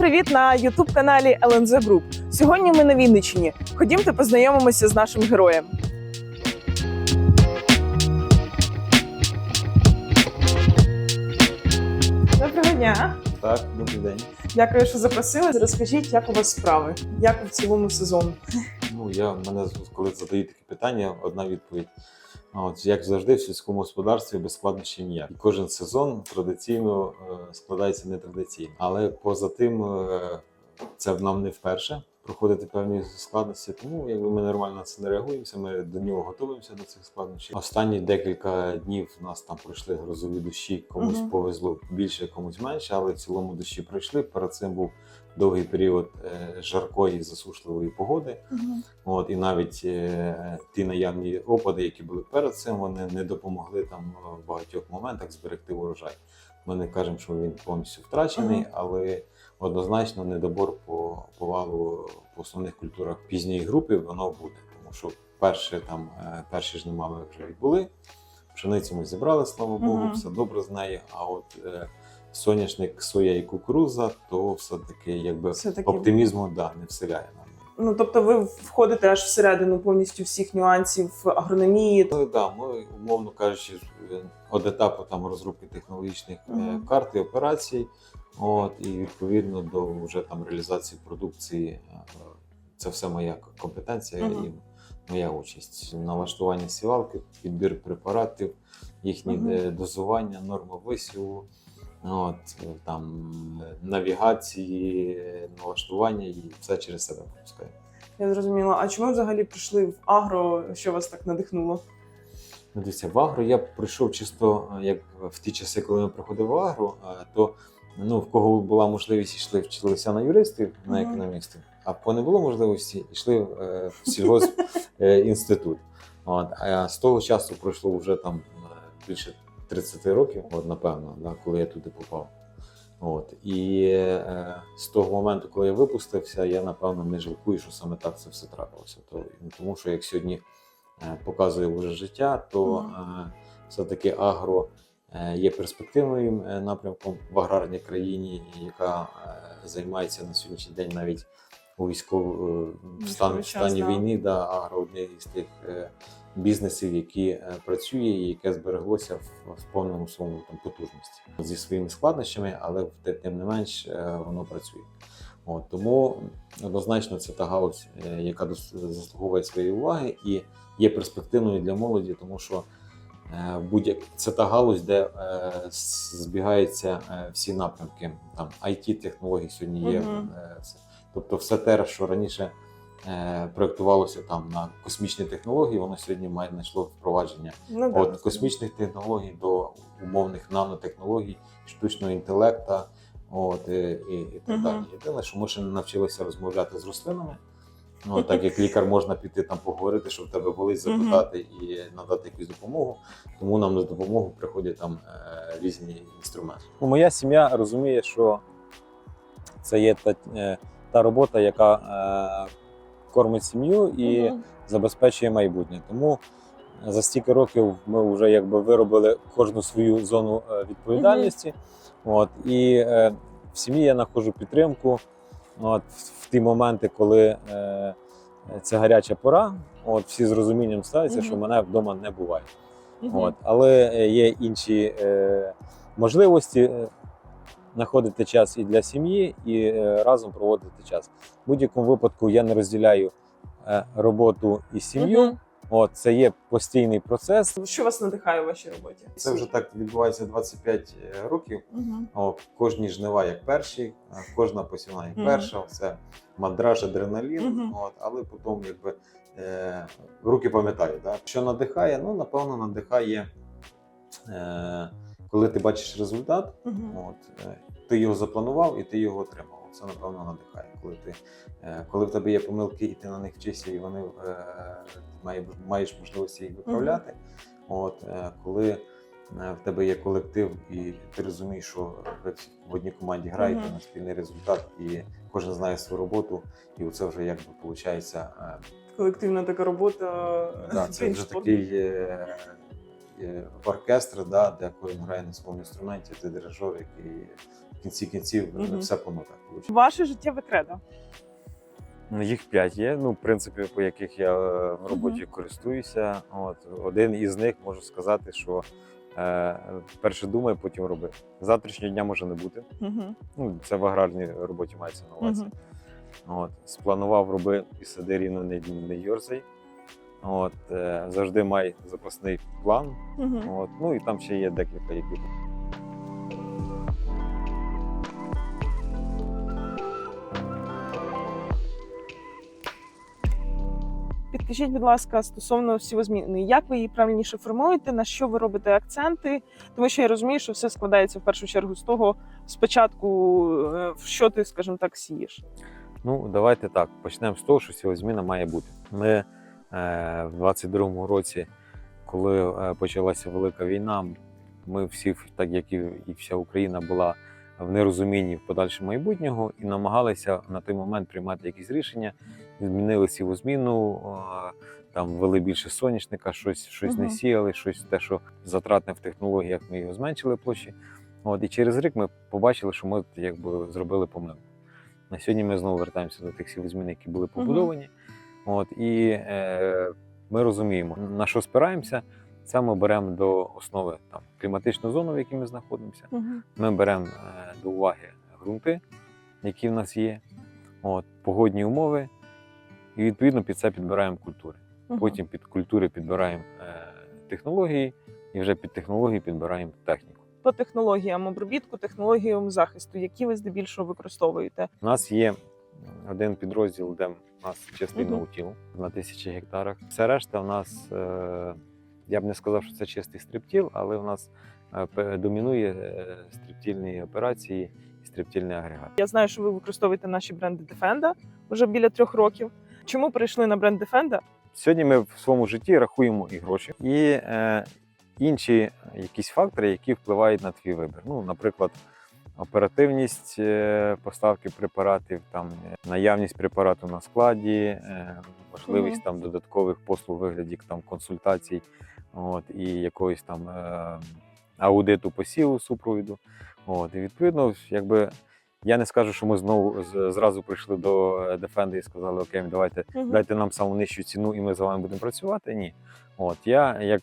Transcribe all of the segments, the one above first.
привіт на youtube каналі LNZ Group. Сьогодні ми на Вінниччині. Ходімте познайомимося з нашим героєм. Доброго дня! Так, добрий день. Дякую, що запросили. Розкажіть, як у вас справи? Як в цілому сезону? Ну я мене коли задають такі питання, одна відповідь. От як завжди, в сільському господарстві без складнощів ніяк. І Кожен сезон традиційно е, складається нетрадиційно. Але поза тим, е, це нам не вперше проходити певні складності. Тому якби ми нормально на це не реагуємося, ми до нього готуємося до цих складнощів. Останні декілька днів у нас там пройшли грозові дощі. Комусь Мгм. повезло більше, комусь менше, але в цілому дощі пройшли. Перед цим був довгий період е, жаркої засушливої погоди. От і навіть е, ті наявні опади, які були перед цим, вони не допомогли там в багатьох моментах зберегти урожай. Ми не кажемо, що він повністю втрачений, Мгм. але однозначно недобор по повалу по основних культурах пізньої групи воно буде. Тому що перші там е, перші жнива ми вже відбули. Пшеницю ми зібрали, слава Богу, Мгм. все добре з нею. А от е, соняшник, соя і кукуруза, то все-таки якби Все-таки оптимізму да, не вселяє нам. Ну тобто, ви входите аж всередину повністю всіх нюансів агрономії. Ну да, ми, умовно кажучи, е, від етапу там розробки технологічних е, Мгм. карт і операцій, от і відповідно до вже там реалізації продукції. е, Це все моя компетенція Мгм. і моя участь. Налаштування сівалки, підбір препаратів, їхні е, дозування, норма висіву. От е, там е, навігації, налаштування і все через себе пропускаю. Я зрозуміла. А чому взагалі прийшли в агро? Що вас так надихнуло? Ну, дивіться, в агро я прийшов чисто як в ті часи, коли я приходив в агро, то ну, в кого була можливість, йшли вчилися на юристів, на економістів, а по не було можливості, йшли е, в сільгосп е, а з того часу пройшло вже там е, більше 30 років, от, напевно, да, коли я туди попав. От, і е, з того моменту, коли я випустився, я напевно не жалкую, що саме так це все трапилося. То, тому що як сьогодні е, показує вже життя, то е, все-таки агро є перспективним е, напрямком в аграрній країні, яка е, займається на сьогоднішній день навіть у військовому стан- стані війни, да, агро одне із тих е, бізнесів, які е, працює і яке збереглося в, в повному своєму там потужності зі своїми складнощами, але тим не менш е, воно працює. От, тому однозначно це та галузь, е, яка заслуговує своєї уваги і є перспективною для молоді, тому що е, це та галузь, де е, збігаються е, всі напрямки. Там it технології сьогодні є. Е. Тобто, все те, що раніше е, проєктувалося там на космічні технології, воно сьогодні має знайшло впровадження Ну, да, від космічних технологій до умовних нанотехнологій, штучного інтелекта, от, і, і, і так Мгм. далі. Єдине, що ми ще не навчилися розмовляти з рослинами. Ну, так як лікар можна піти там поговорити, що в тебе болить, запитати і надати якусь допомогу. Тому нам на допомогу приходять там е, різні інструменти. Ну, моя сім'я розуміє, що це є та, е, та робота, яка е, кормить сім'ю і Мгм. забезпечує майбутнє. Тому за стільки років ми вже якби виробили кожну свою зону е, відповідальності. От, і е, в сім'ї я знаходжу підтримку от, в, ті моменти, коли е, це гаряча пора. От, всі з розумінням ставляться, що мене вдома не буває. Мгм. От, але е, є інші е, можливості е, знаходити час і для сім'ї, і е, разом проводити час. В будь-якому випадку я не розділяю е, роботу і сім'ю. Мгм. От, це є постійний процес. Що вас надихає у вашій роботі? Це вже так відбувається 25 років. Мгм. О, кожні жнива як перші, кожна посівна як Мгм. перша. Це мандраж, адреналін. Мгм. От, але потім якби е, руки пам'ятають. Да? Що надихає? Ну, напевно, надихає, е, коли ти бачиш результат, Мгм. от, е, ти його запланував і ти його отримав. Це напевно надихає. Коли ти е, коли в тебе є помилки, і ти на них вчишся, і вони е, маєш можливості їх виправляти. От е, коли в тебе є колектив, і ти розумієш, що ви в одній команді граєте на спільний результат, і кожен знає свою роботу, і оце вже якби виходить. Колективна така робота. Да, це вже такий е, е, оркестр, да, де кожен грає на своєму інструменті, ти дирижер, який в кінці кінців е, Мгм. все по нотах получить. Ваше життєве кредо. Ну, їх п'ять є, ну, в принципі, по яких я е, в роботі користуюся. От, один із них можу сказати, що е, перше думай, потім роби. Завтрашнього дня може не бути. Угу. Ну, це в аграрній роботі мається на увазі. От, спланував, роби і сиди рівно не, не йорзай. От, е, завжди май запасний план. Угу. От, ну і там ще є декілька які. Підкажіть, будь ласка, стосовно сівозміни, як ви її правильніше формуєте, на що ви робите акценти? Тому що я розумію, що все складається в першу чергу з того, спочатку, е, в що ти, скажімо так, сієш. Ну, давайте так. Почнемо з того, що сівозміна має бути. Ми в 22-му році, коли е, почалася велика війна, ми всі, так як і, вся Україна, була в нерозумінні в подальшому майбутнього і намагалися на той момент приймати якісь рішення. Змінили сівозміну, е, там ввели більше соняшника, щось, щось не сіяли, щось те, що затратне в технологіях, ми його зменшили площі. От, і через рік ми побачили, що ми якби зробили помилку. На сьогодні ми знову вертаємося до тих сівозмін, які були побудовані. От, і е, ми розуміємо, на що спираємося. Це ми беремо до основи там, кліматичну зону, в якій ми знаходимося. Угу. Ми беремо е, до уваги ґрунти, які в нас є, от, погодні умови, і відповідно під це підбираємо культури. Потім під культури підбираємо е, технології, і вже під технології підбираємо техніку. по технологіям обробітку, технологіям захисту, які ви здебільшого використовуєте. У нас є один підрозділ, де у нас чистий Мгм. ноутіл на тисячі гектарах. Все решта в нас, е, я б не сказав, що це чистий стриптіл, але в нас е, домінує е, стриптільні операції і стриптільний агрегат. Я знаю, що ви використовуєте наші бренди Defenda вже біля трьох років. Чому перейшли на бренд Defenda? Сьогодні ми в своєму житті рахуємо і гроші, і е, інші якісь фактори, які впливають на твій вибір. Ну, наприклад, оперативність е, поставки препаратів, там е, наявність препарату на складі, е, можливість Мгм. там додаткових послуг у вигляді там консультацій, от і якоїсь там аудиту посіву супровіду. От, і відповідно, якби. Я не скажу, що ми знову зразу прийшли до Defender і сказали, окей, давайте дайте нам саму нижчу ціну, і ми за вами будемо працювати. Ні. От я, як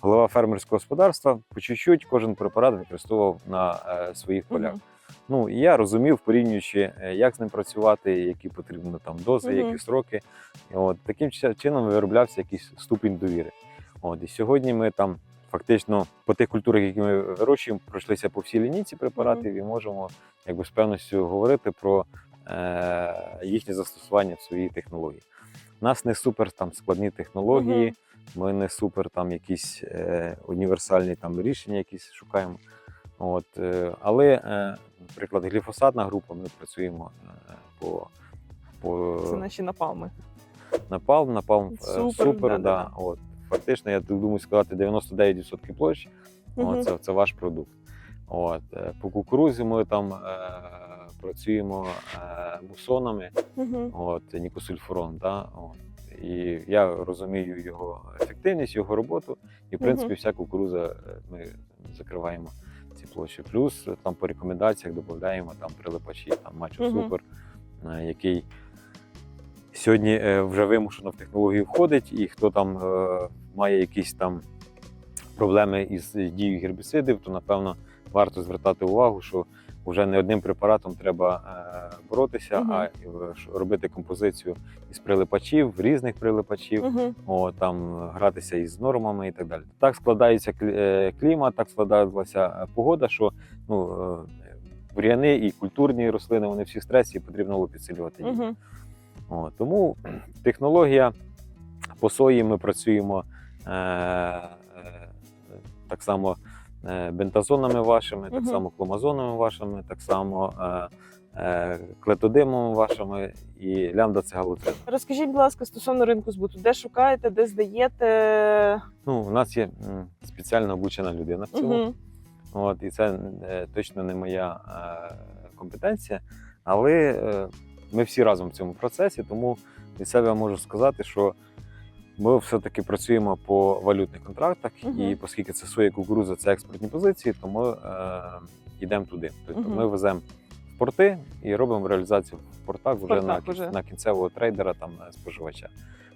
голова фермерського господарства, по чуть-чуть кожен препарат використовував на е, своїх полях. Ну і я розумів, порівнюючи, е, як з ним працювати, які потрібно там дози, Мгм. які сроки. От таким чи- чином вироблявся якийсь ступінь довіри. От і сьогодні ми там. Фактично по тих культурах, які ми вирощуємо, пройшлися по всій лінійці препаратів і можемо якби з певністю говорити про е, їхнє застосування в своїй технології. У нас не супер там складні технології, ми не супер там якісь е, універсальні там рішення, якісь шукаємо. От, е, але, е, наприклад, гліфосатна група, ми працюємо е, по, по Це наші напалми. напалм, напалм е, Супер, супер, да-да-да. от. Фактично, я думаю сказати, 99% площі Мгм. От, це, це ваш продукт. От, е, по кукурузі ми там е, працюємо е, мусонами, Мгм. от, нікосульфурон. Да? От. І я розумію його ефективність, його роботу, і в принципі вся кукуруза е, ми закриваємо ці площі. Плюс е, там по рекомендаціях додаємо там прилипачі, там Мачо Супер, е, який сьогодні вже вимушено в технологію входить, і хто там має якісь там проблеми із дією гербіцидів, то напевно варто звертати увагу, що вже не одним препаратом треба е, боротися, Мгм. а робити композицію із прилипачів, різних прилипачів, Мгм. о, там гратися із нормами і так далі. Так складається е, клімат, так складалася е, погода, що ну, бур'яни і культурні рослини вони всі в стресі, і потрібно було підсилювати їх. О, тому технологія по сої ми працюємо е, е, так само бентазонами вашими, так само кломазонами вашими, так само е, е, клетодимами вашими і лямда-цигалоцин. Розкажіть, будь ласка, стосовно ринку збуту, де шукаєте, де здаєте? Ну, у нас є спеціально обучена людина в цьому. Мгм. От, і це е, точно не моя е, компетенція, але е, ми всі разом в цьому процесі, тому від себе можу сказати, що Ми все-таки працюємо по валютних контрактах, Мгм. і оскільки це соя кукуруза, це експортні позиції, то ми е, йдемо туди. Тобто Мгм. ми веземо в порти і робимо реалізацію в портах вже портах на, вже. на кінцевого трейдера, там е, споживача.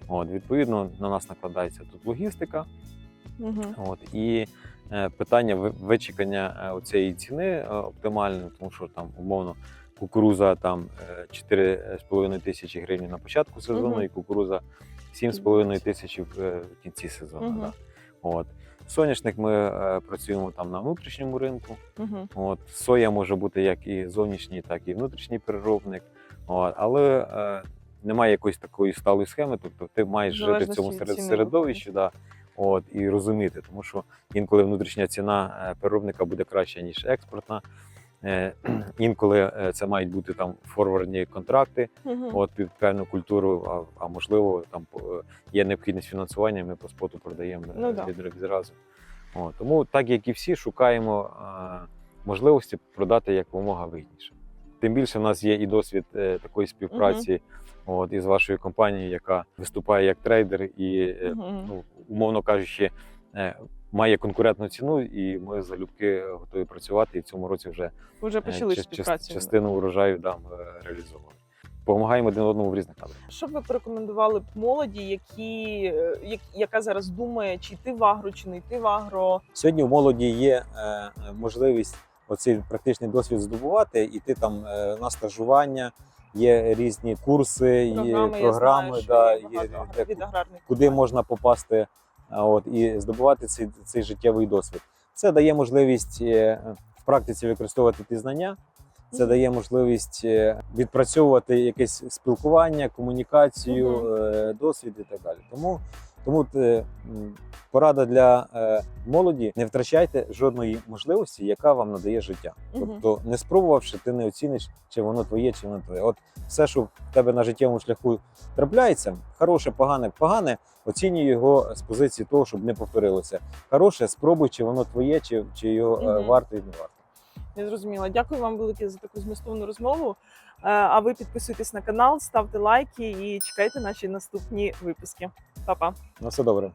От, відповідно, на нас накладається тут логістика. Угу. От і е, питання ви- вичекання е, цієї ціни е, оптимальної, тому що там умовно кукуруза там е, 4,5 тисячі гривень на початку сезону, Мгм. і кукуруза 7,5 тисячі в е, кінці сезону. Мгм. Да. От. Соняшник ми е, працюємо там на внутрішньому ринку. Угу. От. Соя може бути як і зовнішній, так і внутрішній переробник. От. Але е, немає якоїсь такої сталої схеми, тобто ти маєш жити в цьому серед, середовищі да, от, і розуміти, тому що інколи внутрішня ціна е, переробника буде краща, ніж експортна. Е, Інколи е, це мають бути там форвардні контракти, Угу. от під певну культуру, а, а можливо, там е, є необхідність фінансування, ми по споту продаємо Ну да. від, відразу. От, тому, так як і всі, шукаємо е, можливості продати якомога вигідніше. Тим більше в нас є і досвід е, такої співпраці от, із вашою компанією, яка виступає як трейдер і, Угу. ну, умовно кажучи, е, має конкурентну ціну, і ми залюбки готові працювати. І в цьому році вже Вже е, почали част- співпрацю. частину урожаю да, ми реалізовували. Помагаємо один одному в різних напрямках. Що б ви порекомендували б молоді, які, е, як, яка зараз думає, чи йти в агро, чи не йти в агро? Сьогодні у молоді є е, можливість оцей практичний досвід здобувати, іти там е, на стажування, є різні курси, є Програми, я знаю, да, є, є багато де- від аграрних куди компаній. можна попасти от, і здобувати цей, цей життєвий досвід. Це дає можливість е, в практиці використовувати ті знання. Це дає можливість е, відпрацьовувати якесь спілкування, комунікацію, е, досвід і так далі. Тому, тому е, порада для е, молоді: не втрачайте жодної можливості, яка вам надає життя. Тобто, не спробувавши, ти не оціниш, чи воно твоє, чи воно твоє. От все, що в тебе на життєвому шляху трапляється, хороше, погане, погане, оцінюй його з позиції того, щоб не повторилося. Хороше, спробуй, чи воно твоє, чи, чи його е, варто і не варто. Я зрозуміла. Дякую вам велике за таку змістовну розмову. А ви підписуйтесь на канал, ставте лайки і чекайте наші наступні випуски. Па-па. На все добре.